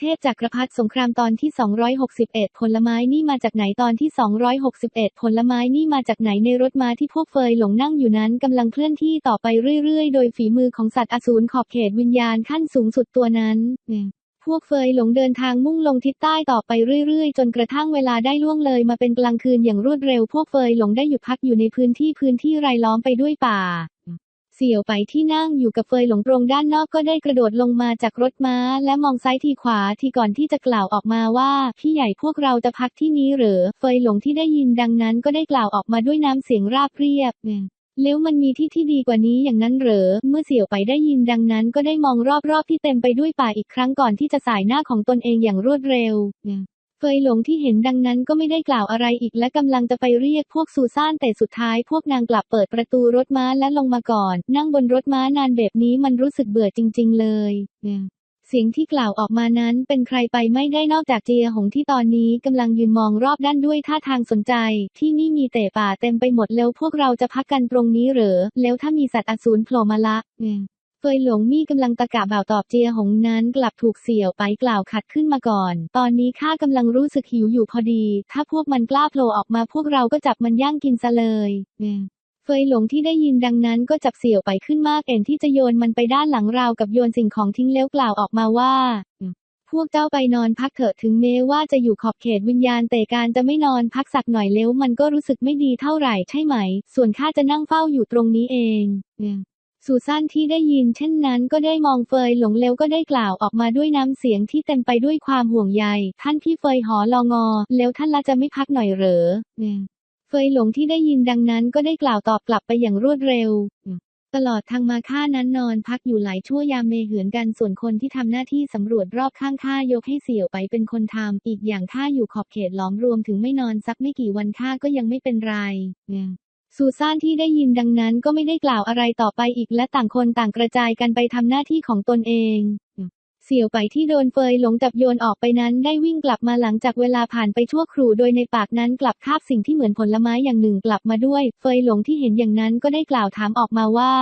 เทพจักรพรรดิสงครามตอนที่ 261 ผลไม้นี่มาจากไหนตอนที่ 261 ผลไม้นี่มาจากไหนในรถม้าที่พวกเฟยหลงนั่งอยู่นั้นกำลังเคลื่อนที่ต่อไปเรื่อยๆ โดยฝีมือของสัตว์อสูรขอบเขตวิญญาณขั้นสูงสุดตัวนั้นพวกเฟยหลงเดินทางมุ่งลงทิศใต้ต่อไปเรื่อยๆ จนกระทั่งเวลาได้ล่วงเลยมาเป็นกลางคืนอย่างรวดเร็ว พวกเฟยหลงได้หยุดพักอยู่ในพื้นที่พื้นที่รายล้อมไปด้วยป่า เสี่ยวไปที่นั่งอยู่กับเฟยหลงตรงด้านนอกก็ได้กระโดดลงมาจากรถม้า และมองซ้ายทีขวาทีก่อนที่จะกล่าวออกมาว่า พี่ใหญ่พวกเราจะพักที่นี้หรือ เฟยหลงที่ได้ยินดังนั้นก็ได้กล่าวออกมาด้วยน้ำเสียงราบเรียบเนี่ยแล้วมันมีที่ที่ดีกว่านี้อย่างนั้นเหรอ เมื่อเสี่ยวไปได้ยินดังนั้นก็ได้มองรอบๆที่เต็มไปด้วยป่าอีกครั้งก่อนที่จะสายหน้าของตนเองอย่างรวดเร็ว เฟยหลงที่เห็นดังนั้นก็ไม่ได้กล่าวอะไรอีกและกำลังจะไปเรียกพวกซูซานแต่สุดท้ายพวกนางกลับเปิดประตูรถม้าและลงมาก่อน นั่งบนรถม้านานแบบนี้มันรู้สึกเบื่อจริง ๆ เลยเนี่ยเสียงที่กล่าวออกมานั้นเป็นใครไปไม่ได้นอกจากเจียหงที่ตอนนี้กำลังยืนมองรอบด้านด้วยท่าทางสนใจ ที่นี่มีแต่ป่าเต็มไปหมดแล้วพวกเราจะพักกันตรงนี้เหรอ แล้วถ้ามีสัตว์อสูรโผล่มาละ ยเฟยหลงมี่กำลังตะกะบ่าวตอบเจียหงนั้นกลับถูกเสี่ยวไปกล่าวขัดขึ้นมาก่อน ตอนนี้ข้ากำลังรู้สึกหิวอยู่พอดี ถ้าพวกมันกล้าโผล่ออกมาพวกเราก็จับมันย่างกินซะเลยเฟยหลงที่ได้ยินดังนั้นก็จับเสี่ยวไปขึ้นมากเอ็นที่จะโยนมันไปด้านหลังราวกับโยนสิ่งของทิ้งแล้วกล่าวออกมาว่าพวกเจ้าไปนอนพักเถอะถึงแม้ว่าจะอยู่ขอบเขตวิญญาณแต่การจะไม่นอนพักสักหน่อยแล้วมันก็รู้สึกไม่ดีเท่าไหร่ใช่ไหม ส่วนข้าจะนั่งเฝ้าอยู่ตรงนี้เองเนี่ย ซูซานที่ได้ยินเช่นนั้นก็ได้มองเฟยหลงแล้วก็ได้กล่าวออกมาด้วยน้ำเสียงที่เต็มไปด้วยความห่วงใย ท่านพี่เฟยหอลองอ แล้วท่านละจะไม่พักหน่อยเหรอเนี่ยเฟยหลงที่ได้ยินดังนั้นก็ได้กล่าวตอบกลับไปอย่างรวดเร็วตลอดทางมาข้านั้นนอนพักอยู่หลายชั่วยามเมเหือนกันส่วนคนที่ทำหน้าที่สำรวจรอบข้างข้ายกให้เสี่ยวไปเป็นคนทำอีกอย่างข้าอยู่ขอบเขตล้อมรวมถึงไม่นอนสักไม่กี่วันข้าก็ยังไม่เป็นไรเนี่ย ซูซานที่ได้ยินดังนั้นก็ไม่ได้กล่าวอะไรต่อไปอีกและต่างคนต่างกระจายกันไปทำหน้าที่ของตนเอง เสี่ยวไปที่โดนเฟยหลงจับโยนออกไปนั้นได้วิ่งกลับมาหลังจากเวลาผ่านไปชั่วครู่โดยในปากนั้นกลับคาบสิ่งที่เหมือนผลไม้อย่างหนึ่งกลับมาด้วย เฟยหลงที่เห็นอย่างนั้นก็ได้กล่าวถามออกมาว่า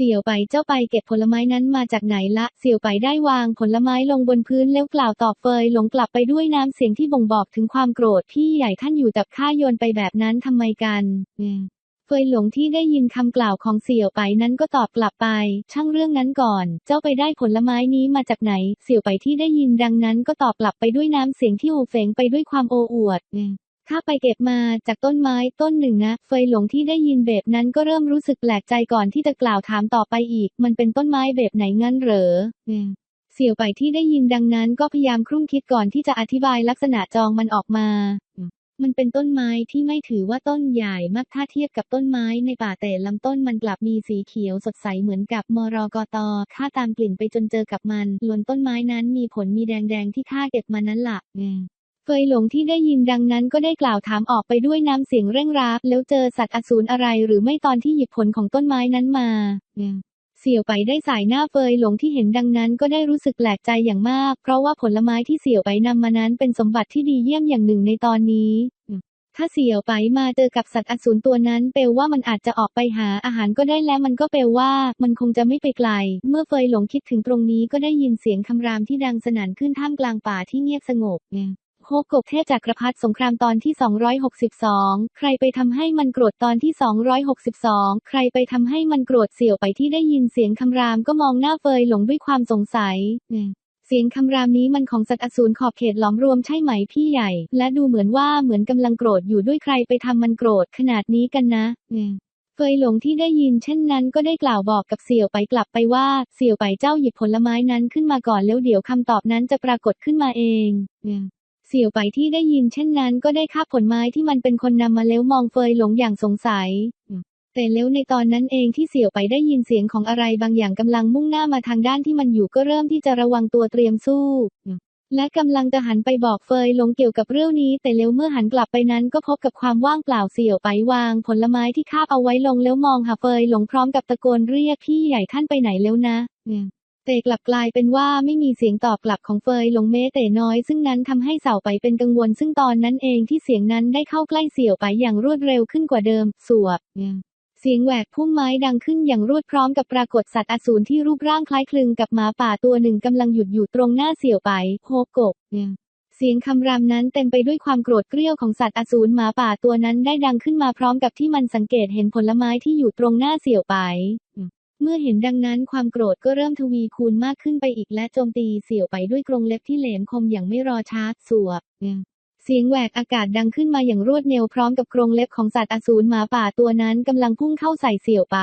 เสี่ยวไปเจ้าไปเก็บผลไม้นั้นมาจากไหนละ เสี่ยวไปได้วางผลไม้ลงบนพื้นแล้วกล่าวตอบเฟยหลงกลับไปด้วยน้ำเสียงที่บ่งบอกถึงความโกรธพี่ใหญ่ท่านอยู่กับข้าโยนไปแบบนั้นทำไมกันเฟยหลงที่ได้ยินคำกล่าวของเสี่ยวไปนั้นก็ตอบกลับไป ช่างเรื่องนั้นก่อน เจ้าไปได้ผลไม้นี้มาจากไหน เสี่ยวไปที่ได้ยินดังนั้นก็ตอบกลับไปด้วยน้ำเสียงที่โอเฟงไปด้วยความโอ้อวด ข้าไปเก็บมาจากต้นไม้ต้นหนึ่งนะ เฟยหลงที่ได้ยินแบบนั้นก็เริ่มรู้สึกแปลกใจก่อนที่จะกล่าวถามต่อไปอีก มันเป็นต้นไม้แบบไหนงั้นเหรอเสี่ยวไปที่ได้ยินดังนั้นก็พยายามครุ่งคิดก่อนที่จะอธิบายลักษณะจองมันออกมา มันเป็นต้นไม้ที่ไม่ถือว่าต้นใหญ่มากถ้าเทียบกับต้นไม้ในป่าแต่ลำต้นมันกลับมีสีเขียวสดใสเหมือนกับมรกตข้าตามกลิ่นไปจนเจอกับมันล้วนต้นไม้นั้นมีผลมีแดงๆที่ข้าเก็บมานั้นละ เฟยหลงที่ได้ยินดังนั้นก็ได้กล่าวถามออกไปด้วยน้ำเสียงเร่งร้าแล้วเจอสัตว์อสูรอะไรหรือไม่ตอนที่หยิบผลของต้นไม้นั้นมา เสี่ยวไปได้สายหน้าเฟยหลงที่เห็นดังนั้นก็ได้รู้สึกแปลกใจอย่างมาก เพราะว่าผลไม้ที่เสี่ยวไปนำมานั้นเป็นสมบัติที่ดีเยี่ยมอย่างหนึ่งในตอนนี้ถ้าเสี่ยวไปมาเจอกับสัตว์อสูรตัวนั้นเปลว่ามันอาจจะออกไปหาอาหารก็ได้และมันก็เปลว่ามันคงจะไม่ไปไกล เมื่อเฟยหลงคิดถึงตรงนี้ก็ได้ยินเสียงคำรามที่ดังสนั่นขึ้นท่ามกลางป่าที่เงียบสงบ โฮกกเทพจักรพรรดิสงครามตอนที่ 262 ใครไปทำให้มันโกรธตอนที่ 262 ใครไปทำให้มันโกรธเสี่ยวไปที่ได้ยินเสียงคำรามก็มองหน้าเฟยหลงด้วยความสงสัย เสียงคำรามนี้มันของสัตว์อสูรขอบเขตล้อมรวมใช่ไหมพี่ใหญ่ และดูเหมือนว่าเหมือนกำลังโกรธอยู่ด้วยใครไปทำมันโกรธขนาดนี้กันนะเฟยหลงที่ได้ยินเช่นนั้นก็ได้กล่าวบอกกับเสี่ยวไปกลับไปว่า เสี่ยวไปเจ้าหยิบผลไม้นั้นขึ้นมาก่อนแล้วเดี๋ยวคำตอบนั้นจะปรากฏขึ้นมาเอง เสี่ยวไปที่ได้ยินเช่นนั้นก็ได้คาบผลไม้ที่มันเป็นคนนำมาแล้วมองเฟยหลงอย่างสงสัย แต่แล้วในตอนนั้นเองที่เสี่ยวไปได้ยินเสียงของอะไรบางอย่างกำลังมุ่งหน้ามาทางด้านที่มันอยู่ก็เริ่มที่จะระวังตัวเตรียมสู้ และกำลังจะหันไปบอกเฟยหลงเกี่ยวกับเรื่องนี้ แต่แล้วเมื่อหันกลับไปนั้นก็พบกับความว่างเปล่าเสี่ยวไปวาง ผลไม้ที่คาบเอาไว้ลงแล้วมองหาเฟยหลงพร้อมกับตะโกนเรียกพี่ใหญ่ท่านไปไหนแล้วนะ แต่กลับกลายเป็นว่าไม่มีเสียงตอบกลับของเฟยหลงเมแต่น้อย ซึ่งนั้นทำให้เสาไปเป็นกังวล ซึ่งตอนนั้นเองที่เสียงนั้นได้เข้าใกล้เสี่ยวไปอย่างรวดเร็วขึ้นกว่าเดิม สวบเสียงแหวกพุ่มไม้ดังขึ้นอย่างรวดพร้อมกับปรากฏสัตว์อสูรที่รูปร่างคล้ายคลึงกับหมาป่าตัวหนึ่งกำลังหยุดอยู่ตรงหน้าเสี่ยวไปโฮโกะเนี่ยเสียงคำรามนั้นเต็มไปด้วยความโกรธเกรี้ยวของสัตว์อสูรหมาป่าตัวนั้นได้ดังขึ้นมาพร้อมกับที่มันสังเกตเห็นผลไม้ที่อยู่ตรงหน้าเสี่ยวไป เมื่อเห็นดังนั้นความโกรธก็เริ่มทวีคูณมากขึ้นไปอีกและโจมตีเสี่ยวไปด้วยกรงเล็บที่แหลมคมอย่างไม่รอช้าสวบเสียงแหวกอากาศดังขึ้นมาอย่างรวดเร็วพร้อมกับกรงเล็บของสัตว์อสูรหมาป่าตัวนั้นกำลังพุ่งเข้าใส่เสี่ยวไป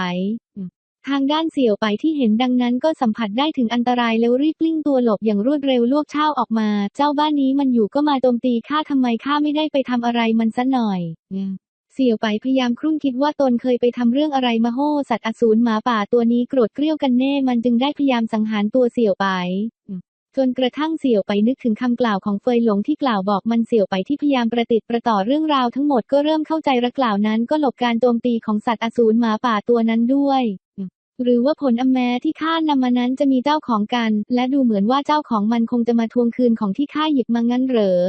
ทางด้านเสี่ยวไปที่เห็นดังนั้นก็สัมผัสได้ถึงอันตรายแล้วรีบกลิ้งตัวหลบอย่างรวดเร็วลวกเช่าออกมา เจ้าบ้านนี้มันอยู่ก็มาโจมตีข้าทำไมข้าไม่ได้ไปทำอะไรมันซะหน่อย เสี่ยวไปพยายามครุ่นคิดว่าตนเคยไปทำเรื่องอะไรมาโหสัตว์อสูรหมาป่าตัวนี้โกรธเกรี้ยวกันแน่มันจึงได้พยายามสังหารตัวเสี่ยวไปจนกระทั่งเสี่ยวไปนึกถึงคำกล่าวของเฟยหลงที่กล่าวบอกมันเสี่ยวไปที่พยายามประติดประต่อเรื่องราวทั้งหมดก็เริ่มเข้าใจระกล่าวนั้นก็หลบการโจมตีของสัตว์อสูรหมาป่าตัวนั้นด้วย หรือว่าผลอแม้ที่ข้านำมานั้นจะมีเจ้าของกัน และดูเหมือนว่าเจ้าของมันคงจะมาทวงคืนของที่ข้าหยิบมางั้นเหรอ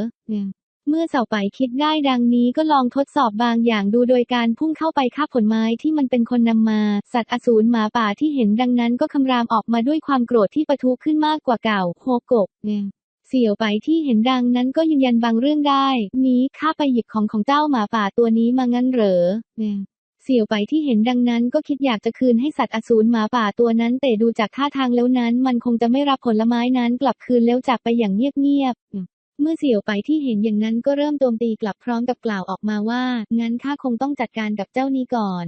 เมื่อเสาไปคิดได้ดังนี้ก็ลองทดสอบบางอย่างดูโดยการพุ่งเข้าไปคาบผลไม้ที่มันเป็นคนนำมา สัตว์อสูรหมาป่าที่เห็นดังนั้นก็คำรามออกมาด้วยความโกรธที่ปะทุขึ้นมากกว่าเก่าโฮโกเนี่ยเสี่ยวไปที่เห็นดังนั้นก็ยืนยันบางเรื่องได้ นี้ข้าไปหยิบของของเจ้าหมาป่าตัวนี้มางั้นเหรอเนี่ยเสี่ยวไปที่เห็นดังนั้นก็คิดอยากจะคืนให้สัตว์อสูรหมาป่าตัวนั้นแต่ดูจากท่าทางแล้วนั้น มันคงจะไม่รับผลไม้นั้นกลับคืนแล้วจากไปอย่างเงียบๆ เมื่อเสี่ยวไปที่เห็นอย่างนั้นก็เริ่มโจมตีกลับพร้อมกับกล่าวออกมาว่า งั้นข้าคงต้องจัดการกับเจ้านี้ก่อน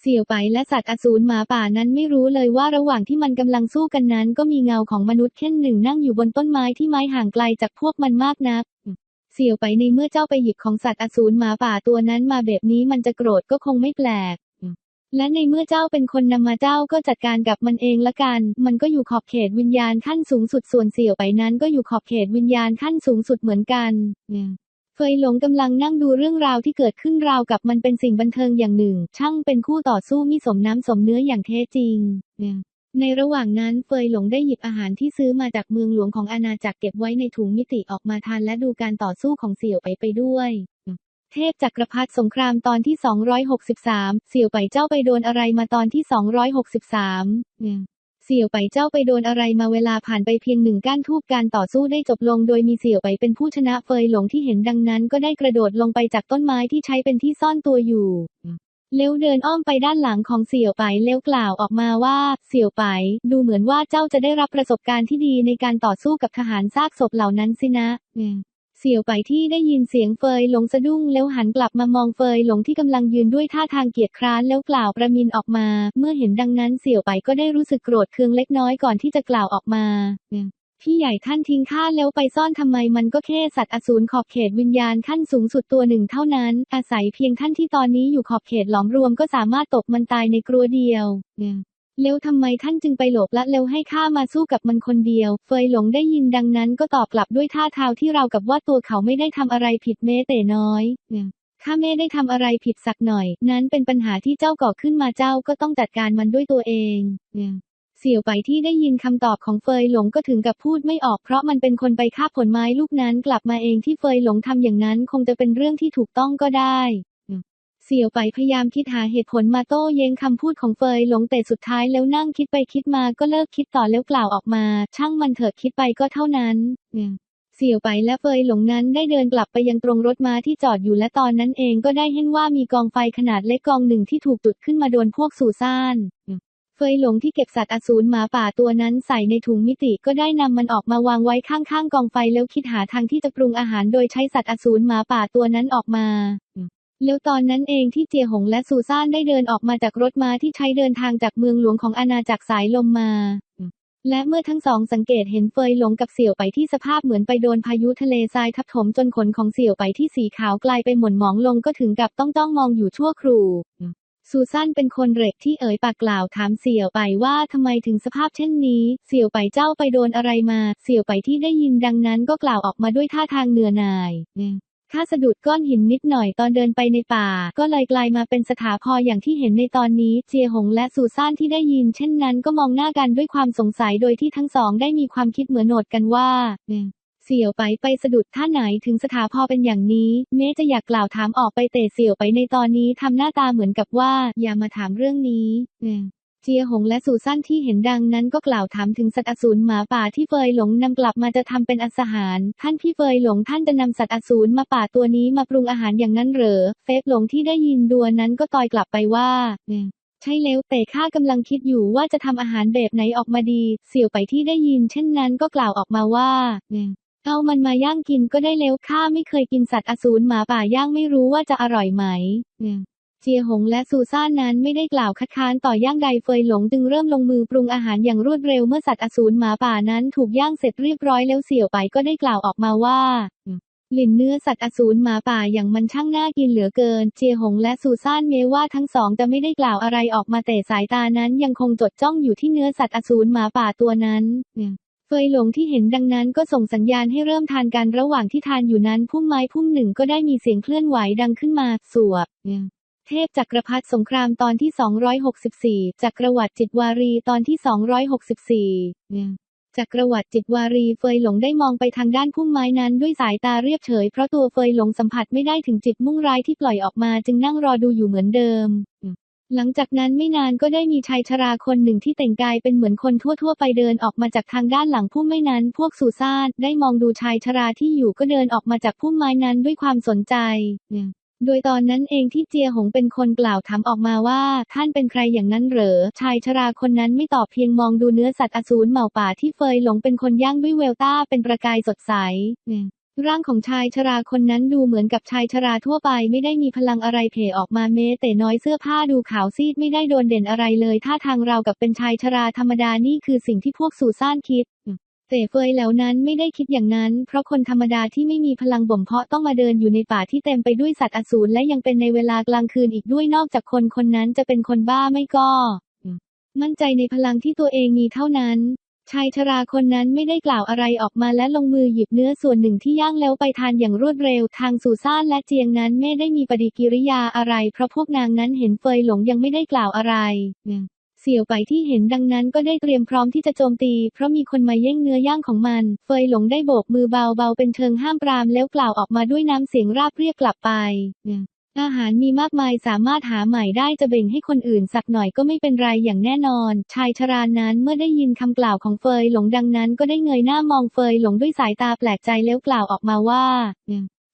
เสี่ยวไปและสัตว์อสูรหมาป่านั้นไม่รู้เลยว่าระหว่างที่มันกำลังสู้กันนั้น ก็มีเงาของมนุษย์เข่นหนึ่งนั่งอยู่บนต้นไม้ที่ไม้ห่างไกลจากพวกมันมากนัก เสี่ยวไปในเมื่อเจ้าไปหยิบของสัตว์อสูรหมาป่าตัวนั้นมาแบบนี้มันจะโกรธก็คงไม่แปลก และในเมื่อเจ้าเป็นคนนำมาเจ้าก็จัดการกับมันเองละกัน มันก็อยู่ขอบเขตวิญญาณขั้นสูงสุดส่วนเสี่ยวไปนั้นก็อยู่ขอบเขตวิญญาณขั้นสูงสุดเหมือนกันเฟยหลงกำลังนั่งดูเรื่องราวที่เกิดขึ้นราวกับมันเป็นสิ่งบันเทิงอย่างหนึ่ง ช่างเป็นคู่ต่อสู้มิสมน้ำสมเนื้ออย่างแท้จริงในระหว่างนั้นเฟยหลงได้หยิบอาหารที่ซื้อมาจากเมืองหลวงของอาณาจักรเก็บไว้ในถุงมิติออกมาทานและดูการต่อสู้ของเสี่ยวไปไปด้วย เทพจักรพรรดิสงครามตอนที่ 263 เสี่ยวไปเจ้าไปโดนอะไรมาตอนที่ 263เนี่ยเสี่ยวไปเจ้าไปโดนอะไรมาเวลาผ่านไปเพียงหนึ่งก้านทูบการต่อสู้ได้จบลงโดยมีเสี่ยวไปเป็นผู้ชนะเฟยหลงที่เห็นดังนั้นก็ได้กระโดดลงไปจากต้นไม้ที่ใช้เป็นที่ซ่อนตัวอยู่ เลี้ยวเดินอ้อมไปด้านหลังของเสี่ยวไปเลี้ยวกล่าวออกมาว่า เสี่ยวไป ดูเหมือนว่าเจ้าจะได้รับประสบการณ์ที่ดีในการต่อสู้กับทหารซากศพเหล่านั้นสินะ เสี่ยวไปที่ได้ยินเสียงเฟยหลงสะดุ้งแล้วหันกลับมามองเฟยหลงที่กำลังยืนด้วยท่าทางเกียจคร้านแล้วกล่าวประมินออกมา เมื่อเห็นดังนั้นเสี่ยวไปก็ได้รู้สึกโกรธเคืองเล็กน้อยก่อนที่จะกล่าวออกมาพี่ใหญ่ท่านทิ้งข้าแล้วไปซ่อนทำไมมันก็แค่สัตว์อสูรขอบเขตวิญญาณขั้นสูงสุดตัวหนึ่งเท่านั้น อาศัยเพียงท่านที่ตอนนี้อยู่ขอบเขตหลอมรวมก็สามารถตกมันตายในกลัวเดียว แล้วทำไมท่านจึงไปหลบละแล้วให้ข้ามาสู้กับมันคนเดียว เฟยหลงได้ยินดังนั้นก็ตอบกลับด้วยท่าทางที่เรากับว่าตัวเขาไม่ได้ทำอะไรผิดแม้แต่น้อยข้าไม่ได้ทำอะไรผิดสักหน่อย นั้นเป็นปัญหาที่เจ้าก่อขึ้นมาเจ้าก็ต้องจัดการมันด้วยตัวเองเสี่ยวไปที่ได้ยินคำตอบของเฟยหลงก็ถึงกับพูดไม่ออกเพราะมันเป็นคนไปคาบผลไม้ลูกนั้นกลับมาเองที่เฟยหลงทำอย่างนั้นคงจะเป็นเรื่องที่ถูกต้องก็ได้ เสี่ยวไปพยายามคิดหาเหตุผลมาโต้เย้งคำพูดของเฟยหลงแต่สุดท้ายแล้วนั่งคิดไปคิดมาก็เลิกคิดต่อแล้วกล่าวออกมา ช่างมันเถิดคิดไปก็เท่านั้นเสี่ยวไปและเฟยหลงนั้นได้เดินกลับไปยังตรงรถม้าที่จอดอยู่และตอนนั้นเองก็ได้เห็นว่ามีกองไฟขนาดเล็กกองหนึ่งที่ถูกจุดขึ้นมาโดนพวกสู่ซ่านเฟยหลงที่เก็บสัตว์อสูรหมาป่าตัวนั้นใส่ในถุงมิติก็ได้นำมันออกมาวางไว้ข้างๆกองไฟแล้วคิดหาทางที่จะปรุงอาหารโดยใช้สัตว์อสูรหมาป่าตัวนั้นออกมา แล้วตอนนั้นเองที่เจียหงและซูซานได้เดินออกมาจากรถม้าที่ใช้เดินทางจากเมืองหลวงของอาณาจักรสายลมมา และเมื่อทั้งสองสังเกตเห็นเฟยหลงกับเสี่ยวไปที่สภาพเหมือนไปโดนพายุทะเลทรายทับถมจนขนของเสี่ยวไปที่สีขาวกลายไปหม่นหมองลงก็ถึงกับต้องจ้องมองอยู่ชั่วครู่ซูซานเป็นคนเร็กที่เอ่ยปากกล่าวถามเสี่ยวไปว่าทำไมถึงสภาพเช่นนี้ เสี่ยวไปเจ้าไปโดนอะไรมา เสี่ยวไปที่ได้ยินดังนั้นก็กล่าวออกมาด้วยท่าทางเหนื่อยหน่าย ข้าสะดุดก้อนหินนิดหน่อยตอนเดินไปในป่า ก็เลยกลายมาเป็นสถาพออย่างที่เห็นในตอนนี้ เจียหงและซูซานที่ได้ยิน เช่นนั้นก็มองหน้ากันด้วยความสงสัยโดยที่ทั้งสองได้มีความคิดเหมือนโหนดกันว่าเสี่ยวไปไปสะดุดท่าไหนถึงสถาพอเป็นอย่างนี้แม้จะอยากกล่าวถามออกไปแต่เสี่ยวไปในตอนนี้ทำหน้าตาเหมือนกับว่า อย่ามาถามเรื่องนี้ เสียเจียหงและสูซั่นที่เห็นดังนั้นก็กล่าวถามถึงสัตว์อสูรหมาป่าที่เฟยหลงนำกลับมาจะทำเป็นอาหาร ท่านพี่เฟยหลงท่านจะนำสัตว์อสูรมาป่าตัวนี้มาปรุงอาหารอย่างนั้นเหรอ เฟกหลงที่ได้ยินดัวนั้นก็ตอยกลับไปว่าเนี่ยใช่แล้วแต่ข้ากำลังคิดอยู่ว่าจะทำอาหารแบบไหนออกมาดี เสี่ยวไปที่ได้ยิน เช่นนั้นก็กล่าวออกมาว่าเนี่ยเอามันมาย่างกินก็ได้แล้วข้าไม่เคยกินสัตว์อสูรหมาป่าย่างไม่รู้ว่าจะอร่อยไหม เนี่ยเจียหงและซูซ่านนั้นไม่ได้กล่าวคัดค้านต่อย่างใดเฟยหลงจึงเริ่มลงมือปรุงอาหารอย่างรวดเร็วเมื่อสัตว์อสูรหมาป่านั้นถูกย่างเสร็จเรียบร้อยแล้วเสี่ยวไปก็ได้กล่าวออกมาว่ากลิ่นเนื้อสัตว์อสูรหมาป่าอย่างมันช่างน่ากินเหลือเกิน เจียหงและซูซ่านเมว่าทั้งสองจะไม่ได้กล่าวอะไรออกมาแต่สายตานั้นยังคงจดจ้องอยู่ที่เนื้อสัตว์อสูรหมาป่าตัวนั้นเนี่ยเฟยหลงที่เห็นดังนั้นก็ส่งสัญญาณให้เริ่มทานกันระหว่างที่ทานอยู่นั้นพุ่มไม้พุ่มหนึ่งก็ได้มีเสียงเคลื่อนไหวดังขึ้นมาสวบ เทพจักรพรรดิสงครามตอนที่ 264 จักรวรรดิจิตวารีตอนที่ 264เนี่จักรวรรดิจิตวารีเฟยหลงได้มองไปทางด้านพุ่มไม้นั้นด้วยสายตาเรียบเฉยเพราะตัวเฟยหลงสัมผัสไม่ได้ถึงจิตมุ่งร้ายที่ปล่อยออกมาจึงนั่งรอดูอยู่เหมือนเดิม หลังจากนั้นไม่นานก็ได้มีชายชราคนหนึ่งที่แต่งกายเป็นเหมือนคนทั่วๆ ไปเดินออกมาจากทางด้านหลังพุ่มไม้นั้น พวกสุซาดได้มองดูชายชราที่อยู่ก็เดินออกมาจากพุ่มไม้นั้นด้วยความสนใจ โดยตอนนั้นเองที่เจียหงเป็นคนกล่าวถามออกมาว่า ท่านเป็นใครอย่างนั้นเหรอ ชายชราคนนั้นไม่ตอบเพียงมองดูเนื้อสัตว์อสูรเหมาป่าที่เฟยหลงเป็นคนย่างด้วยเวลต้าเป็นประกายสดใสเนี่ยร่างของชายชราคนนั้นดูเหมือนกับชายชราทั่วไปไม่ได้มีพลังอะไรเผยออกมาเมแต่น้อยเสื้อผ้าดูขาวซีดไม่ได้โดนเด่นอะไรเลยท่าทางเรากับเป็นชายชราธรรมดานี่คือสิ่งที่พวกสูซ่านคิด แต่เฟยแล้วนั้นไม่ได้คิดอย่างนั้น เพราะคนธรรมดาที่ไม่มีพลังบ่มเพาะต้องมาเดินอยู่ในป่าที่เต็มไปด้วยสัตว์อสูรและยังเป็นในเวลากลางคืนอีกด้วยนอกจากคนคนนั้นจะเป็นคนบ้าไม่ก็ มั่นใจในพลังที่ตัวเองมีเท่านั้นชายชราคนนั้นไม่ได้กล่าวอะไรออกมาและลงมือหยิบเนื้อส่วนหนึ่งที่ย่างแล้วไปทานอย่างรวดเร็ว ทางสูซ่านและเจียงนั้นไม่ได้มีปฏิกิริยาอะไร เพราะพวกนางนั้นเห็นเฟยหลงยังไม่ได้กล่าวอะไร เสี่ยวไปที่เห็นดังนั้นก็ได้เตรียมพร้อมที่จะโจมตี เพราะมีคนมาแย่งเนื้อย่างของมัน เฟยหลงได้โบกมือเบาๆเป็นเชิงห้ามปรามแล้วกล่าวออกมาด้วยน้ำเสียงราบเรียบกลับไปอาหารมีมากมายสามารถหาใหม่ได้จะเบ่งให้คนอื่นสักหน่อยก็ไม่เป็นไรอย่างแน่นอน ชายชรานั้นเมื่อได้ยินคำกล่าวของเฟยหลงดังนั้น ก็ได้เงยหน้ามองเฟยหลงด้วยสายตาแปลกใจแล้วกล่าวออกมาว่า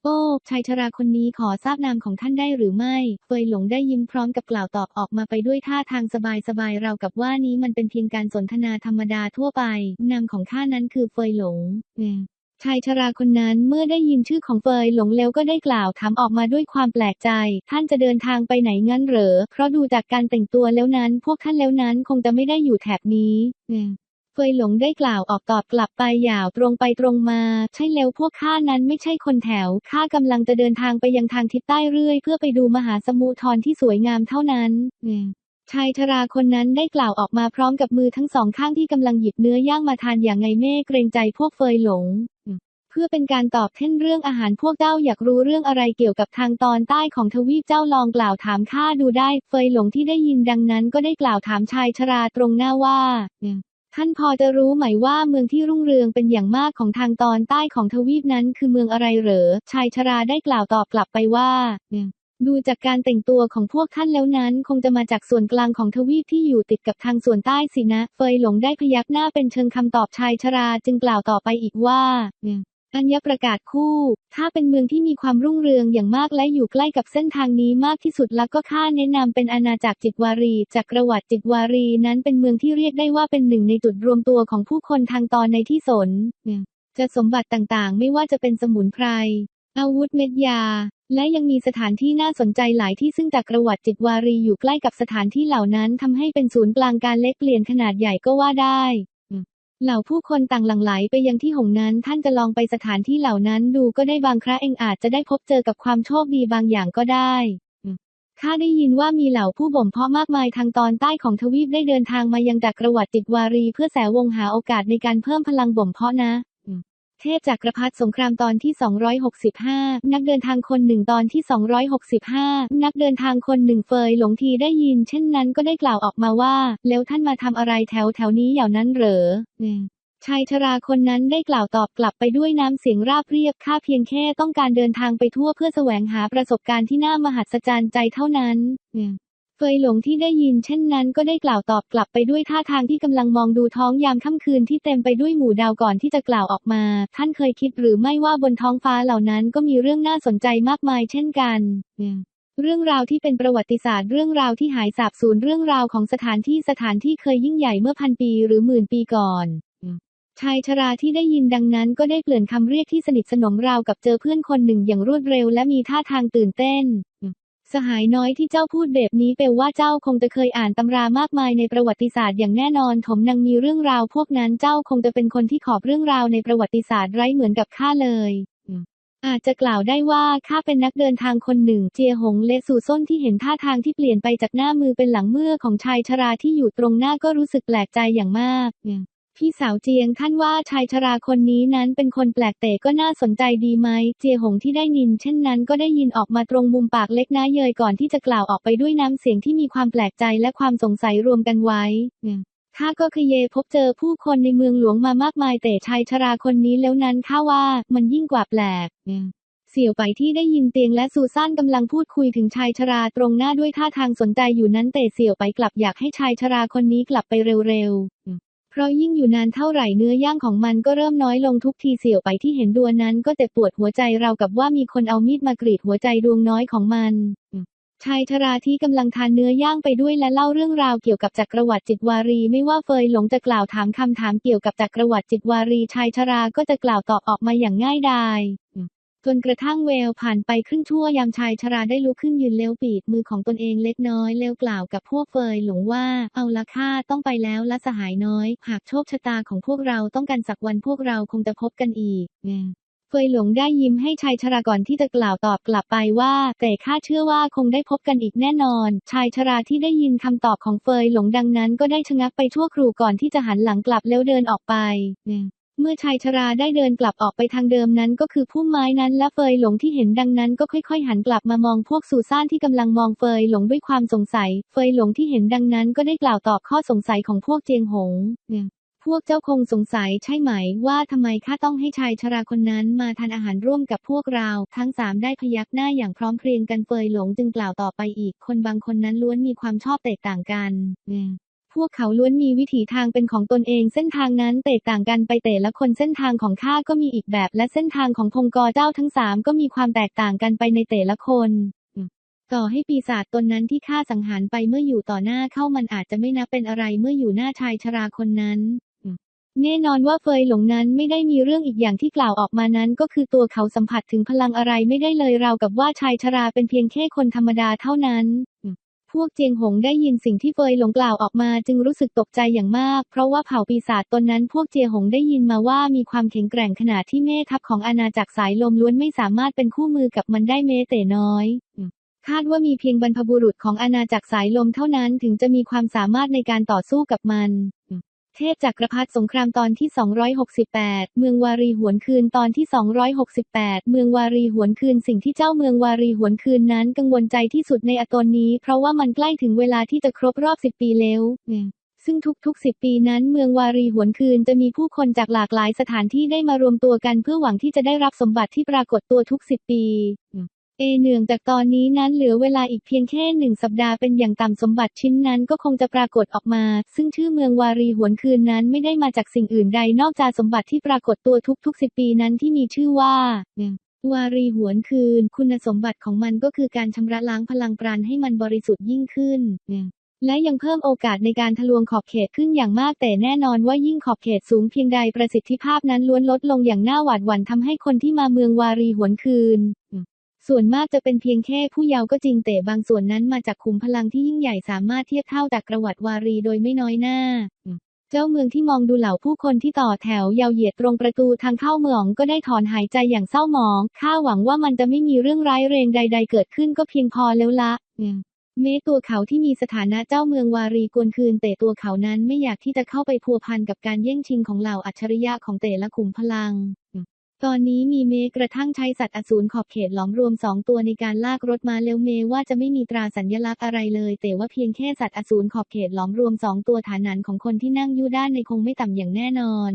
โอ้ชายชราคนนี้ขอทราบนามของท่านได้หรือไม่ เฟยหลงได้ยิ้มพร้อมกับกล่าวตอบออกมาไปด้วยท่าทางสบายๆเรากับว่านี้มันเป็นเพียงการสนทนาธรรมดาทั่วไป นามของข้านั้นคือเฟยหลงชายชราคนนั้นเมื่อได้ยินชื่อของเฟยหลงแล้วก็ได้กล่าวถามออกมาด้วยความแปลกใจ ท่านจะเดินทางไปไหนงั้นเหรอ เพราะดูจากการแต่งตัวแล้วนั้น พวกท่านแล้วนั้นคงจะไม่ได้อยู่แถบนี้ เฟยหลงได้กล่าวออกตอบกลับไปยาวตรงไปตรงมา ใช่แล้วพวกข้านั้นไม่ใช่คนแถว ข้ากำลังจะเดินทางไปยังทางทิศใต้เรื่อย เพื่อไปดูมหาสมุทรที่สวยงามเท่านั้นเนี่ยชายชราคนนั้นได้กล่าวออกมาพร้อมกับมือทั้งสองข้างที่กำลังหยิบเนื้อย่างมาทานอย่างไงเม่เกรงใจพวกเฟยหลง เพื่อเป็นการตอบเท่นเรื่องอาหารพวกเจ้าอยากรู้เรื่องอะไรเกี่ยวกับทางตอนใต้ของทวีปเจ้าลองกล่าวถามข้าดูได้ เฟยหลงที่ได้ยินดังนั้นก็ได้กล่าวถามชายชราตรงหน้าว่า ท่านพอจะรู้ไหมว่าเมืองที่รุ่งเรืองเป็นอย่างมากของทางตอนใต้ของทวีปนั้นคือเมืองอะไรเหรอ ชายชราได้กล่าวตอบกลับไปว่า ดูจากการแต่งตัวของพวกท่านแล้วนั้นคงจะมาจากส่วนกลางของทวีปที่อยู่ติดกับทางส่วนใต้สินะ เฟยหลงได้พยักหน้าเป็นเชิงคำตอบชายชราจึงกล่าวต่อไปอีกว่า อัญญประกาศคู่ ถ้าเป็นเมืองที่มีความรุ่งเรืองอย่างมากและอยู่ใกล้กับเส้นทางนี้มากที่สุดแล้วก็ข้าแนะนำเป็นอาณาจักรจิตวารี จักรวรรดิจิตวารีนั้นเป็นเมืองที่เรียกได้ว่าเป็นหนึ่งในจุดรวมตัวของผู้คนทางตอนในที่สน จะสมบัติต่างๆ ไม่ว่าจะเป็นสมุนไพร อาวุธเม็ดยา และยังมีสถานที่น่าสนใจหลายที่ซึ่งจักรวรรดิจิตวารีอยู่ใกล้กับสถานที่เหล่านั้นทำให้เป็นศูนย์กลางการเล็กเปลี่ยนขนาดใหญ่ก็ว่าได้ เหล่าผู้คนต่างหลั่งไหลไปยังที่หงนั้นท่านจะลองไปสถานที่เหล่านั้นดูก็ได้บางครั้งเองอาจจะได้พบเจอกับความโชคดีบางอย่างก็ได้ข้าได้ยินว่ามีเหล่าผู้บ่มเพาะมากมายทางตอนใต้ของทวีปได้เดินทางมายังจักรวรรดิจิตวารี เพื่อแสวงหาโอกาสในการเพิ่มพลังบ่มเพาะนะ เทพจักรพรรดิสงครามตอนที่ 265 นักเดินทางคนหนึ่งตอนที่ 265 นักเดินทางคนหนึ่งเฟยหลงทีได้ยิน เช่นนั้นก็ได้กล่าวออกมาว่า แล้วท่านมาทำอะไรแถวแถวนี้อย่างนั้นเหรอชายชราคนนั้นได้กล่าวตอบกลับไปด้วยน้ำเสียงราบเรียบข้าเพียงแค่ต้องการเดินทางไปทั่วเพื่อแสวงหาประสบการณ์ที่น่ามหัศจรรย์ใจเท่านั้น ฟยหลงที่ได้ยินเช่นนั้นก็ได้กล่าวตอบกลับไปด้วยท่าทางที่กำลังมองดูท้องยามค่ำคืนที่เต็มไปด้วยหมู่ดาวก่อนที่จะกล่าวออกมา ท่านเคยคิดหรือไม่ว่าบนท้องฟ้าเหล่านั้นก็มีเรื่องน่าสนใจมากมายเช่นกันเนี่ยเรื่องราวที่เป็นประวัติศาสตร์เรื่องราวที่หายสาบสูญเรื่องราวของสถานที่สถานที่เคยยิ่งใหญ่เมื่อพันปีหรือหมื่นปีก่อนชายชราที่ได้ยินดังนั้นก็ได้เปลี่ยนคำเรียกที่สนิทสนมราวกับเจอเพื่อนคนหนึ่งอย่างรวดเร็วและมีท่าทางตื่นเต้น สหายน้อยที่เจ้าพูดแบบนี้แปลว่าเจ้าคงจะเคยอ่านตำรามากมายในประวัติศาสตร์อย่างแน่นอนถมนังมีเรื่องราวพวกนั้นเจ้าคงจะเป็นคนที่ขอบเรื่องราวในประวัติศาสตร์ไร้เหมือนกับข้าเลยอาจจะกล่าวได้ว่าข้าเป็นนักเดินทางคนหนึ่ง เจียหงและสู่ส้นที่เห็นท่าทางที่เปลี่ยนไปจากหน้ามือเป็นหลังเมื่อของชายชราที่อยู่ตรงหน้าก็รู้สึกแปลกใจอย่างมาก พี่สาวเจียงท่านว่าชายชราคนนี้นั้นเป็นคนแปลกแต่ก็น่าสนใจดีไหม เจียหงที่ได้ยิน เช่นนั้นก็ได้ยินออกมาตรงมุมปากเล็กน้าเยยก่อนที่จะกล่าวออกไปด้วยน้ำเสียงที่มีความแปลกใจและความสงสัยรวมกันไว้ข้าก็เคยเยพบเจอผู้คนในเมืองหลวงมามากมายแต่ชายชราคนนี้แล้วนั้นข้าว่ามันยิ่งกว่าแปลกเสี่ยวไปที่ได้ยินเตียงและซูซานกำลังพูดคุยถึงชายชราตรงหน้าด้วยท่าทางสนใจอยู่นั้นแต่เสี่ยวไปกลับอยากให้ชายชราคนนี้กลับไปเร็วๆ เพราะยิ่งอยู่นานเท่าไหร่เนื้อย่างของมันก็เริ่มน้อยลงทุกทีเสี่ยวไปที่เห็นดวงนั้นก็เจ็บปวดหัวใจเรากับว่ามีคนเอามีดมากรีดหัวใจดวงน้อยของมันชายชราที่กำลังทานเนื้อย่างไปด้วยและเล่าเรื่องราวเกี่ยวกับจักรวรรดิจิตวารี ไม่ว่าเฟยหลงจะกล่าวถามคำถามเกี่ยวกับจักรวรรดิจิตวารี ชายชราก็จะกล่าวตอบออกมาอย่างง่ายดาย จนกระทั่งเวลผ่านไปครึ่งชั่วยามชายชราได้ลุกขึ้นยืนเล้วปีดมือของตนเองเล็กน้อยเล้วกล่าวกับพวกเฟยหลงว่า เอาละค่าต้องไปแล้วละสหายน้อย หากโชคชะตาของพวกเราต้องการสักวันพวกเราคงจะพบกันอีกเฟยหลงได้ยิ้มให้ชายชราก่อนที่จะกล่าวตอบกลับไปว่า แต่ข้าเชื่อว่าคงได้พบกันอีกแน่นอน ชายชราที่ได้ยินคำตอบของเฟยหลงดังนั้นก็ได้ชะงักไปชั่วครู่ก่อนที่จะหันหลังกลับแล้วเดินออกไป เมื่อชายชราได้เดินกลับออกไปทางเดิมนั้นก็คือพุ่มไม้นั้นและเฟยหลงที่เห็นดังนั้นก็ค่อยๆ หันกลับมามองพวกซูซ่านที่กำลังมองเฟยหลงด้วยความสงสัย เฟยหลงที่เห็นดังนั้นก็ได้กล่าวตอบข้อสงสัยของพวกเจียงหงพวกเจ้าคงสงสัยใช่ไหมว่าทำไมข้าต้องให้ชายชราคนนั้นมาทานอาหารร่วมกับพวกเรา ทั้งสามได้พยักหน้าอย่างพร้อมเพรียงกันเฟยหลงจึงกล่าวต่อไปอีก คนบางคนนั้นล้วนมีความชอบแตกต่างกัน พวกเขาล้วนมีวิถีทางเป็นของตนเองเส้นทางนั้นแตกต่างกันไปแต่ละคนเส้นทางของข้าก็มีอีกแบบ และเส้นทางของพงกอเจ้าทั้งสามก็มีความแตกต่างกันไปในแต่ละคนต่อให้ปีศาจตนนั้นที่ข้าสังหารไปเมื่ออยู่ต่อหน้าเข้ามันอาจจะไม่นับเป็นอะไรเมื่ออยู่หน้าชายชราคนนั้น แน่นอนว่าเฟยหลงนั้นไม่ได้มีเรื่องอีกอย่างที่กล่าวออกมานั้น ก็คือตัวเขาสัมผัสถึงพลังอะไรไม่ได้เลยราวกับว่าชายชราเป็นเพียงแค่คนธรรมดาเท่านั้น พวกเจียงหงได้ยินสิ่งที่เฟยหลงกล่าวออกมาจึงรู้สึกตกใจอย่างมาก เพราะว่าเผ่าปีศาจตนนั้นพวกเจียหงได้ยินมาว่ามีความแข็งแกร่งขนาดที่แม่ทัพของอาณาจักรสายลมล้วนไม่สามารถเป็นคู่มือกับมันได้แม้แต่น้อยคาดว่ามีเพียงบรรพบุรุษของอาณาจักรสายลมเท่านั้นถึงจะมีความสามารถในการต่อสู้กับมัน เทพจักรพรรดิสงครามตอนที่ 268 เมืองวารีหวนคืนตอนที่ 268 เมืองวารีหวนคืนสิ่งที่เจ้าเมืองวารีหวนคืนนั้นกังวลใจที่สุดในอตนนี้ เพราะว่ามันใกล้ถึงเวลาที่จะครบรอบ 10 ปีแล้วซึ่งทุกๆ 10 ปีนั้นเมืองวารีหวนคืนจะมีผู้คนจากหลากหลายสถานที่ได้มารวมตัวกันเพื่อหวังที่จะได้รับสมบัติที่ปรากฏตัวทุก 10 ปี เอเนื่องจากตอนนี้นั้นเหลือเวลาอีกเพียงแค่หนึ่งสัปดาห์เป็นอย่างต่ำสมบัติชิ้นนั้นก็คงจะปรากฏออกมา ซึ่งชื่อเมืองวารีหวนคืนนั้นไม่ได้มาจากสิ่งอื่นใดนอกจากสมบัติที่ปรากฏตัวทุกๆสิบปีนั้นที่มีชื่อว่าวารีหวนคืน คุณสมบัติของมันก็คือการชำระล้างพลังปราณให้มันบริสุทธิ์ยิ่งขึ้น และยังเพิ่มโอกาสในการทะลวงขอบเขตขึ้นอย่างมากแต่แน่นอนว่ายิ่งขอบเขตสูงเพียงใดประสิทธิภาพนั้นล้วนลดลงอย่างน่าหวาดหวั่นทำให้คนที่มาเมืองวารีหวนคืน ส่วนมากจะเป็นเพียงแค่ผู้เยาว์ก็จริงแต่บางส่วนนั้นมาจากขุมพลังที่ยิ่งใหญ่สามารถเทียบเท่าจากประวัติวารีโดยไม่น้อยหน้า เจ้าเมืองที่มองดูเหล่าผู้คนที่ต่อแถวยาวเหยียดตรงประตูทางเข้าเมืองก็ได้ถอนหายใจอย่างเศร้าหมอง ข้าหวังว่ามันจะไม่มีเรื่องร้ายแรงใด ๆ เกิดขึ้นก็เพียงพอแล้วละแม้ตัวเขาที่มีสถานะเจ้าเมืองวารีกวนคืน แต่ตัวเขานั้นไม่อยากที่จะเข้าไปพัวพันกับการแย่งชิงของเหล่าอัจฉริยะของแต่ละขุมพลัง ตอนนี้มีเมกระทั่งใช้สัตว์อสูรขอบเขตหลอมรวมสองตัวในการลากรถมาแล้วเมว่าจะไม่มีตราสัญลักษณ์อะไรเลย แต่ว่าเพียงแค่สัตว์อสูรขอบเขตหลอมรวมสองตัวฐานันของคนที่นั่งอยู่ด้านในคงไม่ต่ำอย่างแน่นอน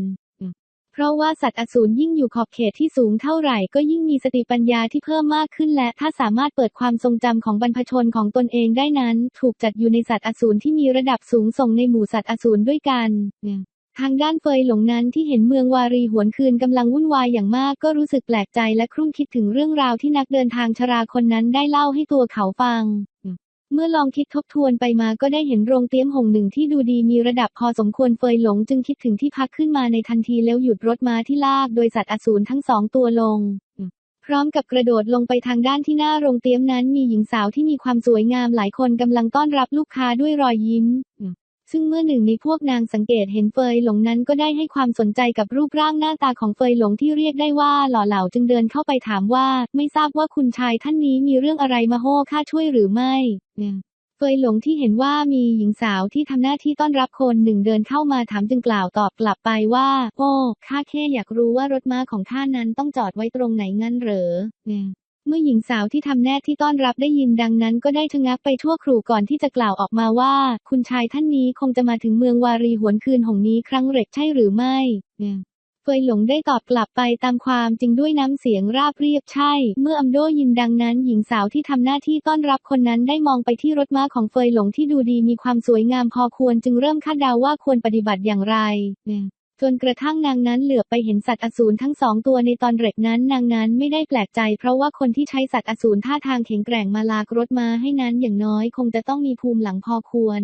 เพราะว่าสัตว์อสูรยิ่งอยู่ขอบเขตที่สูงเท่าไหร่ก็ยิ่งมีสติปัญญาที่เพิ่มมากขึ้นและถ้าสามารถเปิดความทรงจำของบรรพชนของตนเองได้นั้น ถูกจัดอยู่ในสัตว์อสูรที่มีระดับสูงส่งในหมู่สัตว์อสูรด้วยกัน ทางด้านเฟยหลงนั้นที่เห็นเมืองวารีหวนคืนกำลังวุ่นวายอย่างมากก็รู้สึกแปลกใจและครุ่นคิดถึงเรื่องราวที่นักเดินทางชราคนนั้นได้เล่าให้ตัวเขาฟัง เมื่อลองคิดทบทวนไปมาก็ได้เห็นโรงเตี้ยมหงหนึ่งที่ดูดีมีระดับพอสมควรเฟยหลงจึงคิดถึงที่พักขึ้นมาในทันทีแล้วหยุดรถม้าที่ลากโดยสัตว์อสูรทั้งสองตัวลงพร้อมกับกระโดดลงไปทางด้านที่หน้าโรงเตี้ยมนั้นมีหญิงสาวที่มีความสวยงามหลายคนกำลังต้อนรับลูกค้าด้วยรอยยิ้ม ซึ่งเมื่อหนึ่งในพวกนางสังเกตเห็นเฟยหลงนั้นก็ได้ให้ความสนใจกับรูปร่างหน้าตาของเฟยหลงที่เรียกได้ว่าหล่อเหลาจึงเดินเข้าไปถามว่า ไม่ทราบว่าคุณชายท่านนี้มีเรื่องอะไรมาโห่ข้าช่วยหรือไม่เนี่ยเฟยหลงที่เห็นว่ามีหญิงสาวที่ทำหน้าที่ต้อนรับคนหนึ่งเดินเข้ามาถามจึงกล่าวตอบกลับไปว่า โอ้ข้าแค่อยากรู้ว่ารถม้าของข้านั้นต้องจอดไว้ตรงไหนงั้นเหรอ เมื่อหญิงสาวที่ทำหน้าที่ต้อนรับได้ยินดังนั้นก็ได้ชะงักไปทั่วครูก่อนที่จะกล่าวออกมาว่า คุณชายท่านนี้คงจะมาถึงเมืองวารีหวนคืนหงนี้ครั้งเร็กใช่หรือไม่เฟยหลงได้ตอบกลับไปตามความจริงด้วยน้ำเสียงราบเรียบใช่ เมื่ออัมโดยินดังนั้น หญิงสาวที่ทำหน้าที่ต้อนรับคนนั้นได้มองไปที่รถม้าของเฟยหลงที่ดูดีมีความสวยงามพอควรจึงเริ่มคาดเดาว่าควรปฏิบัติอย่างไร จนกระทั่งนางนั้นเหลือบไปเห็นสัตว์อสูรทั้งสองตัวในตอนเร็กนั้นนางนั้นไม่ได้แปลกใจ เพราะว่าคนที่ใช้สัตว์อสูรท่าทางแข็งแกร่งมาลากรถมาให้นั้นอย่างน้อยคงจะต้องมีภูมิหลังพอควร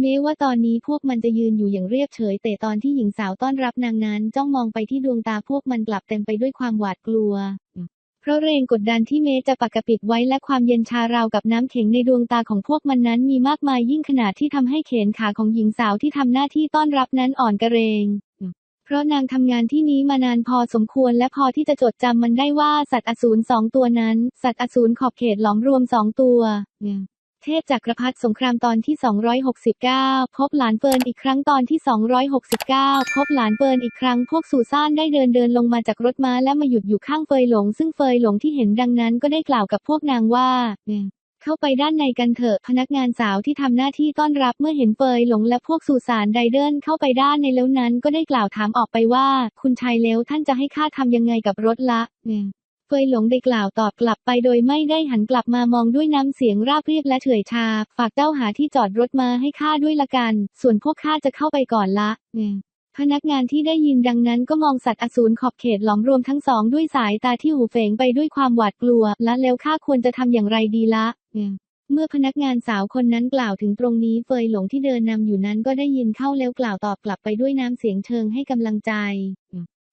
แม้ว่าตอนนี้พวกมันจะยืนอยู่อย่างเรียบเฉย แต่ตอนที่หญิงสาวต้อนรับนางนั้นจ้องมองไปที่ดวงตาพวกมันกลับเต็มไปด้วยความหวาดกลัว เพราะแรงกดดันที่เมจะปกปิดไว้และความเย็นชาราวกับน้ำเข็งในดวงตาของพวกมันนั้นมีมากมายยิ่งขนาดที่ทำให้เขนขาของหญิงสาวที่ทำหน้าที่ต้อนรับนั้นอ่อนกระเรง เพราะนางทำงานที่นี้มานานพอสมควรและพอที่จะจดจำมันได้ว่าสัตว์อสูรสองตัวนั้น สัตว์อสูรขอบเขตหลอมรวมสองตัว เทพจักรพรรดิสงครามตอนที่ 269 พบหลานเฟิร์นอีกครั้งตอนที่ 269 พบหลานเฟิร์นอีกครั้งพวกสู่ซ่านได้เดินเดินลงมาจากรถม้าและมาหยุดอยู่ข้างเฟยหลง ซึ่งเฟยหลงที่เห็นดังนั้นก็ได้กล่าวกับพวกนางว่าเข้าไปด้านในกันเถอะพนักงานสาวที่ทำหน้าที่ต้อนรับเมื่อเห็นเฟยหลงและพวกสุสานไดเดินเข้าไปด้านในแล้วนั้นก็ได้กล่าวถามออกไปว่า คุณชายเลวท่านจะให้ข้าทำยังไงกับรถละ เฟยหลงได้กล่าวตอบกลับไปโดยไม่ได้หันกลับมามองด้วยน้ำเสียงราบเรียบและเฉยชา ฝากเจ้าหาที่จอดรถมาให้ข้าด้วยละกัน ส่วนพวกข้าจะเข้าไปก่อนละเนี่ยพนักงานที่ได้ยินดังนั้นก็มองสัตว์อสูรขอบเขตหลอมรวมทั้งสองด้วยสายตาที่หูเฝงไปด้วยความหวาดกลัว และแล้วข้าควรจะทำอย่างไรดีละเนี่ยเมื่อพนักงานสาวคนนั้นกล่าวถึงตรงนี้เฟยหลงที่เดินนำอยู่นั้นก็ได้ยินเข้าแล้วกล่าวตอบกลับไปด้วยน้ำเสียงเชิงให้กำลังใจ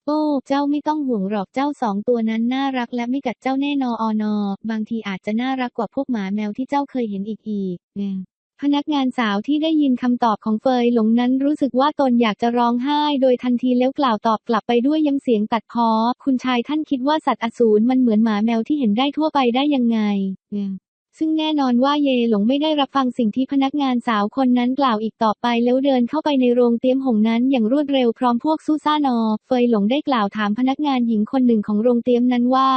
โอ้ เจ้าไม่ต้องห่วงหรอกเจ้าสองตัวนั้นน่ารักและไม่กัดเจ้าแน่นออนอบางทีอาจจะน่ารักกว่าพวกหมาแมวที่เจ้าเคยเห็นอีกอีกเนี่ยพนักงานสาวที่ได้ยินคำตอบของเฟยหลงนั้นรู้สึกว่าตนอยากจะร้องไห้ โดยทันทีแล้วกล่าวตอบกลับไปด้วยย้ำเสียงตัดพ้อคุณชายท่านคิดว่าสัตว์อสูรมันเหมือนหมาแมวที่เห็นได้ทั่วไปได้ยังไงเนี่ย ซึ่งแน่นอนว่าเยหลงไม่ได้รับฟังสิ่งที่พนักงานสาวคนนั้นกล่าวอีกต่อไปแล้วเดินเข้าไปในโรงเตี๊ยมหงนั้นอย่างรวดเร็วพร้อมพวกซูซ่านอ เฟยหลงได้กล่าวถามพนักงานหญิงคนหนึ่งของโรงเตี๊ยมนั้นว่า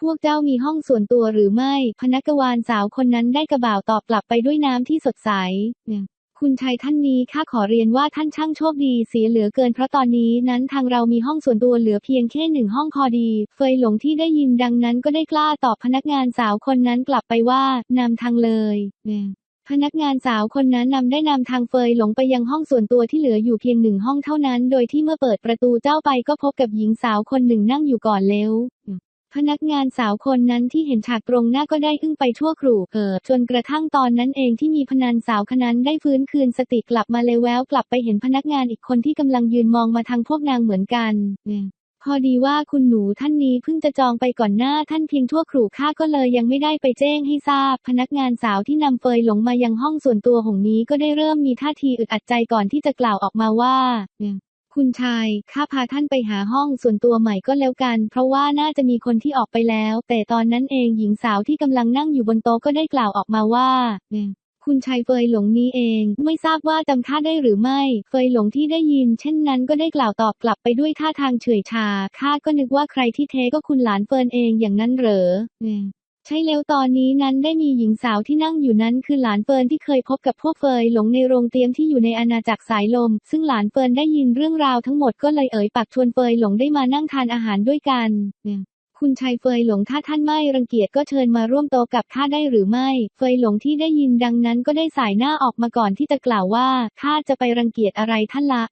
พวกเจ้ามีห้องส่วนตัวหรือไม่ พนักวานสาวคนนั้นได้กระบ่าวตอบกลับไปด้วยน้ำที่สดใส คุณชายท่านนี้ข้าขอเรียนว่าท่านช่างโชคดีเสียเหลือเกิน เพราะตอนนี้นั้นทางเรามีห้องส่วนตัวเหลือเพียงแค่หนึ่งห้องพอดี เฟยหลงที่ได้ยินดังนั้นก็ได้กล้าตอบพนักงานสาวคนนั้นกลับไปว่านำทางเลยเนี่ยพนักงานสาวคนนั้นนำได้นำทางเฟยหลงไปยังห้องส่วนตัวที่เหลืออยู่เพียงหนึ่งห้องเท่านั้น โดยที่เมื่อเปิดประตูเจ้าไปก็พบกับหญิงสาวคนหนึ่งนั่งอยู่ก่อนแล้ว พนักงานสาวคนนั้นที่เห็นฉากตรงหน้าก็ได้อึ้งไปทั่วครูเกิดจนกระทั่งตอนนั้นเองที่มีพนันสาวคนนั้นได้ฟื้นคืนสติกลับมาเลยแววกลับไปเห็นพนักงานอีกคนที่กำลังยืนมองมาทางพวกนางเหมือนกันพอดีว่าคุณหนูท่านนี้เพิ่งจะจองไปก่อนหน้าท่านเพียงทั่วครูข้าก็เลยยังไม่ได้ไปแจ้งให้ทราบ พนักงานสาวที่นำเฟยหลงมายังห้องส่วนตัวหงนี้ก็ได้เริ่มมีท่าทีอึดอัดใจก่อนที่จะกล่าวออกมาว่า คุณชาย ข้าพาท่านไปหาห้องส่วนตัวใหม่ก็แล้วกัน เพราะว่าน่าจะมีคนที่ออกไปแล้ว แต่ตอนนั้นเองหญิงสาวที่กำลังนั่งอยู่บนโต๊ะก็ได้กล่าวออกมาว่าคุณชายเฟยหลงนี้เอง ไม่ทราบว่าจำข้าได้หรือไม่ เฟยหลงที่ได้ยิน เช่นนั้นก็ได้กล่าวตอบกลับไปด้วยท่าทางเฉยชาข้าก็นึกว่าใครที่เทก็คุณหลานเฟินเองอย่างนั้นเหรอ ใช่แล้วตอนนี้นั้นได้มีหญิงสาวที่นั่งอยู่นั้นคือหลานเฟิร์นที่เคยพบกับพวกเฟยหลงในโรงเตรียมที่อยู่ในอาณาจักรสายลม ซึ่งหลานเฟิร์นได้ยินเรื่องราวทั้งหมดก็เลยเอ่ยปากชวนเฟยหลงได้มานั่งทานอาหารด้วยกัน คุณชายเฟยหลงถ้าท่านไม่รังเกียจก็เชิญมาร่วมโต๊ะกับข้าได้หรือไม่ เฟยหลงที่ได้ยินดังนั้นก็ได้สายหน้าออกมาก่อนที่จะกล่าวว่าข้าจะไปรังเกียจอะไรท่านละ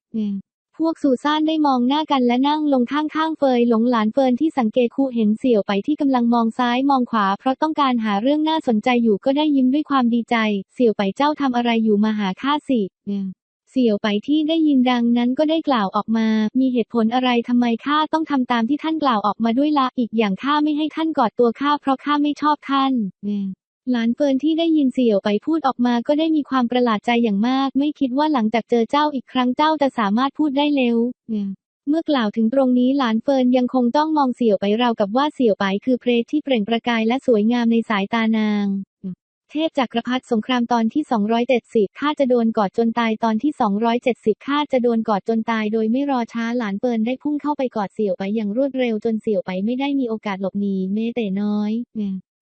พวกซูซานได้มองหน้ากันและนั่งลงข้างๆเฟยหลงหลานเฟิร์นที่สังเกตคู่เห็นเสี่ยวไปที่กำลังมองซ้ายมองขวา เพราะต้องการหาเรื่องน่าสนใจอยู่ก็ได้ยิ้มด้วยความดีใจ เสี่ยวไปเจ้าทำอะไรอยู่มาหาข้าสิเนี่ยเสี่ยวไปที่ได้ยินดังนั้นก็ได้กล่าวออกมา มีเหตุผลอะไรทำไมข้าต้องทำตามที่ท่านกล่าวออกมาด้วยละอีกอย่างข้าไม่ให้ท่านกอดตัวข้าเพราะข้าไม่ชอบท่านเนี่ย หลานเฟิร์นที่ได้ยินเสี่ยวไปพูดออกมาก็ได้มีความประหลาดใจอย่างมาก ไม่คิดว่าหลังจากเจอเจ้าอีกครั้งเจ้าจะสามารถพูดได้เร็ว เมื่อกล่าวถึงตรงนี้หลานเฟิร์นยังคงต้องมองเสี่ยวไปราวกับว่าเสี่ยวไปคือเพรสที่เปล่งประกายและสวยงามในสายตานาง เทพจักรพรรดิสงครามตอนที่ 270 ข้าจะโดนกอดจนตายตอนที่ 270 ข้าจะโดนกอดจนตายโดยไม่รอช้าหลานเฟิร์นได้พุ่งเข้าไปกอดเสี่ยวไปอย่างรวดเร็วจนเสี่ยวไปไม่ได้มีโอกาสหลบหนีแม้แต่น้อย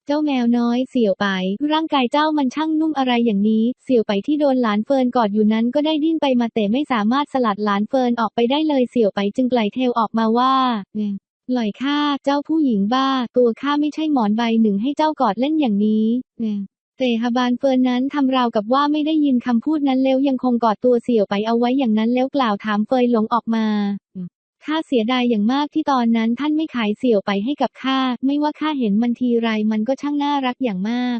เจ้าแมวน้อยเสี่ยวไป ร่างกายเจ้ามันช่างนุ่มอะไรอย่างนี้ เสี่ยวไปที่โดนหลานเฟิร์นกอดอยู่นั้นก็ได้ดิ้นไปมาแต่ไม่สามารถสลัดหลานเฟิร์นออกไปได้เลยเสี่ยวไปจึงไกลเทลออกมาว่าเนี่ยล่อยข้าเจ้าผู้หญิงบ้า ตัวข้าไม่ใช่หมอนใบหนึ่งให้เจ้ากอดเล่นอย่างนี้เนี่ยเตฮาบานเฟิร์นนั้นทำราวกับว่าไม่ได้ยินคำพูดนั้นแล้วยังคงกอดตัวเสี่ยวไปเอาไว้อย่างนั้นแล้วกล่าวถามเฟยหลงออกมา ข้าเสียดายอย่างมากที่ตอนนั้นท่านไม่ขายเสี่ยวไปให้กับข้า ไม่ว่าข้าเห็นมันทีไรมันก็ช่างน่ารักอย่างมาก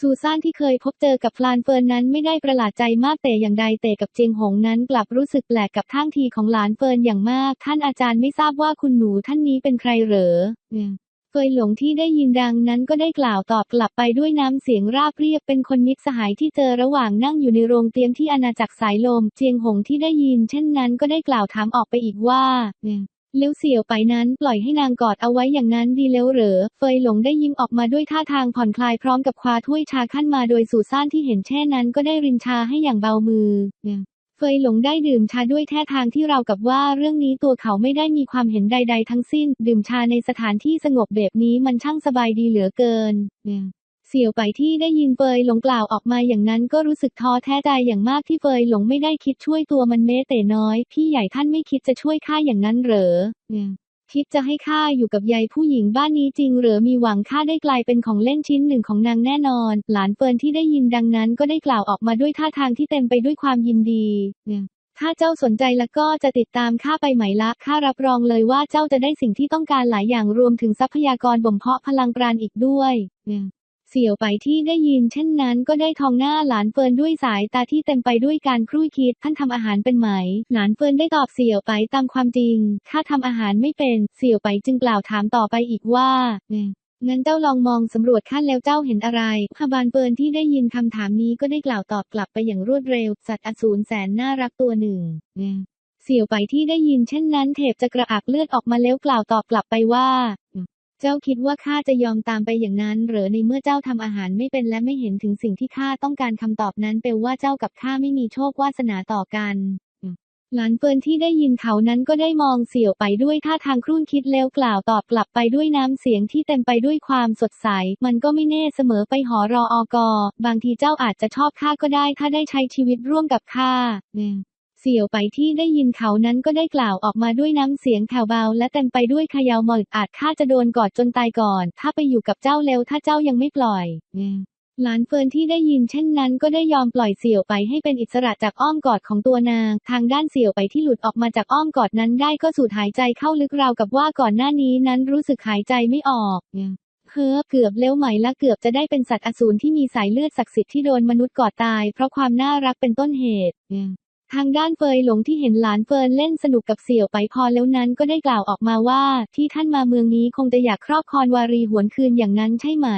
ซูซานที่เคยพบเจอกับฟลานเฟิร์นนั้นไม่ได้ประหลาดใจมากแต่อย่างใดแต่กับเจียงหงนั้นกลับรู้สึกแปลกกับท่างทีของหลานเฟิร์นอย่างมาก ท่านอาจารย์ไม่ทราบว่าคุณหนูท่านนี้เป็นใครเหรอ เฟยหลงที่ได้ยินดังนั้นก็ได้กล่าวตอบกลับไปด้วยน้ำเสียงราบเรียบเป็นคนมิตรสหายที่เจอระหว่างนั่งอยู่ในโรงเตรียมที่อาณาจักรสายลม เจียงหงที่ได้ยิน เช่นนั้นก็ได้กล่าวถามออกไปอีกว่าเนี่ยเลี้ยวเสี่ยวไปนั้นปล่อยให้นางกอดเอาไว้อย่างนั้นดีแล้วเหรอ เฟยหลงได้ยิ้มออกมาด้วยท่าทางผ่อนคลายพร้อมกับคว้าถ้วยชาขั้นมาโดยสู่ซ่านที่เห็นแช่นั้นก็ได้รินชาให้อย่างเบามือ เฟยหลงได้ดื่มชาด้วยแท่ทางที่เรากับว่าเรื่องนี้ตัวเขาไม่ได้มีความเห็นใด ๆ ทั้งสิ้น ดื่มชาในสถานที่สงบแบบนี้มันช่างสบายดีเหลือเกินเสี่ยวไปที่ได้ยินเฟยหลงกล่าวออกมาอย่างนั้นก็รู้สึกท้อแท้ใจอย่างมากที่เฟยหลงไม่ได้คิดช่วยตัวมันเม้แต่น้อย พี่ใหญ่ท่านไม่คิดจะช่วยข้าอย่างนั้นเหรอ คิดจะให้ข้าอยู่กับยายผู้หญิงบ้านนี้จริงหรือมีหวังข้าได้กลายเป็นของเล่นชิ้นหนึ่งของนางแน่นอน หลานเฟิร์นที่ได้ยินดังนั้นก็ได้กล่าวออกมาด้วยท่าทางที่เต็มไปด้วยความยินดีถ้าเจ้าสนใจแล้วก็จะติดตามข้าไปไหมละข้ารับรองเลยว่าเจ้าจะได้สิ่งที่ต้องการหลายอย่างรวมถึงทรัพยากรบ่มเพาะพลังปราณอีกด้วย เสี่ยวไปที่ได้ยินเช่นนั้นก็ได้ทองหน้าหลานเฟินด้วยสายตาที่เต็มไปด้วยการครุ่ยคิด ท่านทำอาหารเป็นไหม หลานเฟินได้ตอบเสี่ยวไปตามความจริงข้าทำอาหารไม่เป็น เสี่ยวไปจึงกล่าวถามต่อไปอีกว่าเงั้นเจ้าลองมองสำรวจขั้นแล้วเจ้าเห็นอะไรพบานเฟินที่ได้ยินคำถามนี้ก็ได้กล่าวตอบกลับไปอย่างรวดเร็ว สัตว์อสูรแสนน่ารักตัวหนึ่งเนี่ยเสี่ยวไปที่ได้ยินเช่นนั้นเทพจะกระอักเลือดออกมาแล้วกล่าวตอบกลับไปว่า เจ้าคิดว่าข้าจะยอมตามไปอย่างนั้นหรือในเมื่อเจ้าทำอาหารไม่เป็นและไม่เห็นถึงสิ่งที่ข้าต้องการคำตอบนั้นเป็นว่าเจ้ากับข้าไม่มีโชควาสนาต่อกัน หลานเฟินที่ได้ยินเขานั้นก็ได้มองเสี่ยวไปด้วยท่าทางครุ่นคิดแล้วกล่าวตอบกลับไปด้วยน้ำเสียงที่เต็มไปด้วยความสดใส มันก็ไม่แน่เสมอไปหอรออกบางทีเจ้าอาจจะชอบข้าก็ได้ถ้าได้ใช้ชีวิตร่วมกับข้า เนี่ยเสี่ยวไปที่ได้ยินเขานั้นก็ได้กล่าวออกมาด้วยน้ำเสียงแผ่วเบา และเต็มไปด้วยขยาวหมดอาจข้าจะโดนกอดจนตายก่อน ถ้าไปอยู่กับเจ้าเร็วถ้าเจ้ายังไม่ปล่อยหลานเฟิร์นที่ได้ยินเช่นนั้นก็ได้ยอมปล่อยเสี่ยวไปให้เป็นอิสระจากอ้อมกอดของตัวนาง ทางด้านเสี่ยวไปที่หลุดออกมาจากอ้อมกอดนั้นได้ก็สูดหายใจเข้าลึกราวกับว่าก่อนหน้านี้นั้นรู้สึกหายใจไม่ออกเพ้อเกือบเลี้ยวไหมและเกือบจะได้เป็นสัตว์อสูรที่มีสายเลือดศักดิ์สิทธิ์ที่โดนมนุษย์กอดตาย เพราะความน่ารักเป็นต้นเหตุ ทางด้านเฟยหลงที่เห็นหลานเฟินเล่นสนุกกับเสี่ยวไปพอแล้วนั้นก็ได้กล่าวออกมาว่า ที่ท่านมาเมืองนี้คงจะอยากครอบครองวารีหวนคืนอย่างนั้นใช่ไหม